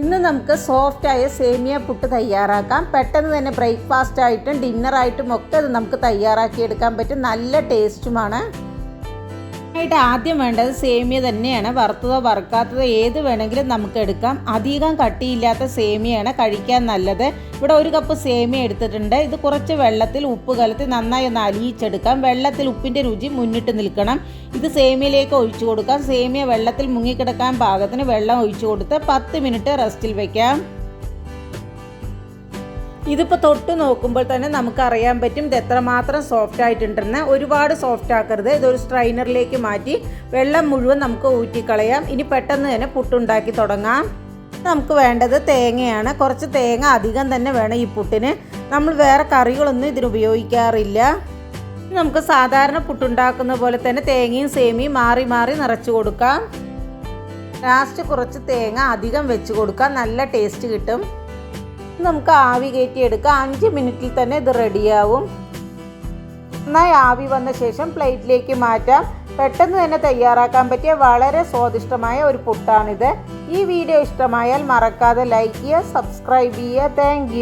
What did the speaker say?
ഇന്ന് നമുക്ക് സോഫ്റ്റായ സേമിയ പുട്ട് തയ്യാറാക്കാം. പെട്ടെന്ന് തന്നെ ബ്രേക്ക്ഫാസ്റ്റ് ആയിട്ടും ഡിന്നറായിട്ടും ഒക്കെ ഇത് നമുക്ക് തയ്യാറാക്കി എടുക്കാൻ പറ്റും. നല്ല ടേസ്റ്റുമാണ് ആയിട്ട് ആദ്യം വേണ്ടത് സേമിയ തന്നെയാണ്. വറുത്തതോ വറുക്കാത്തതോ ഏത് വേണമെങ്കിലും നമുക്ക് എടുക്കാം. അധികം കട്ടിയില്ലാത്ത സേമിയാണ് കഴിക്കാൻ നല്ലത്. ഇവിടെ ഒരു കപ്പ് സേമിയ എടുത്തിട്ടുണ്ട്. ഇത് കുറച്ച് വെള്ളത്തിൽ ഉപ്പ് കലത്തി നന്നായി ഒന്ന് അലിയിച്ചെടുക്കാം. വെള്ളത്തിൽ ഉപ്പിന്റെ രുചി മുന്നിട്ട് നിൽക്കണം. ഇത് സേമിയയിലേക്ക് ഒഴിച്ചു കൊടുക്കാം. സേമിയ വെള്ളത്തിൽ മുങ്ങിക്കിടക്കാൻ പാകത്തിന് വെള്ളം ഒഴിച്ചു കൊടുത്ത് പത്ത് മിനിറ്റ് റെസ്റ്റിൽ വെക്കാം. ഇതിപ്പോൾ തൊട്ട് നോക്കുമ്പോൾ തന്നെ നമുക്ക് അറിയാൻ പറ്റും ഇത് എത്രമാത്രം സോഫ്റ്റ് ആയിട്ടുണ്ടെന്ന്. ഒരുപാട് സോഫ്റ്റ് ആക്കരുത്. ഇതൊരു സ്ട്രൈനറിലേക്ക് മാറ്റി വെള്ളം മുഴുവൻ നമുക്ക് ഊറ്റിക്കളയാം. ഇനി പെട്ടെന്ന് തന്നെ പുട്ടുണ്ടാക്കി തുടങ്ങാം. നമുക്ക് വേണ്ടത് തേങ്ങയാണ്. കുറച്ച് തേങ്ങ അധികം തന്നെ വേണം ഈ പുട്ടിന്. നമ്മൾ വേറെ കറികളൊന്നും ഇതിന് ഉപയോഗിക്കാറില്ല. നമുക്ക് സാധാരണ പുട്ടുണ്ടാക്കുന്ന പോലെ തന്നെ തേങ്ങയും സേമിയും മാറി മാറി നിറച്ച് കൊടുക്കാം. ലാസ്റ്റ് കുറച്ച് തേങ്ങ അധികം വെച്ച് കൊടുക്കാം. നല്ല ടേസ്റ്റ് കിട്ടും. നമുക്ക് ആവി കയറ്റി എടുക്കാം അഞ്ച് മിനിറ്റിൽ തന്നെ ഇത് റെഡിയാവും. നന്നായി ആവി വന്ന ശേഷം പ്ലേറ്റിലേക്ക് മാറ്റാം. പെട്ടെന്ന് തന്നെ തയ്യാറാക്കാൻ പറ്റിയ വളരെ സ്വാദിഷ്ടമായ ഒരു പുട്ടാണിത്. ഈ വീഡിയോ ഇഷ്ടമായാൽ മറക്കാതെ ലൈക്ക് ചെയ്യുക സബ്സ്ക്രൈബ് ചെയ്യുക. താങ്ക്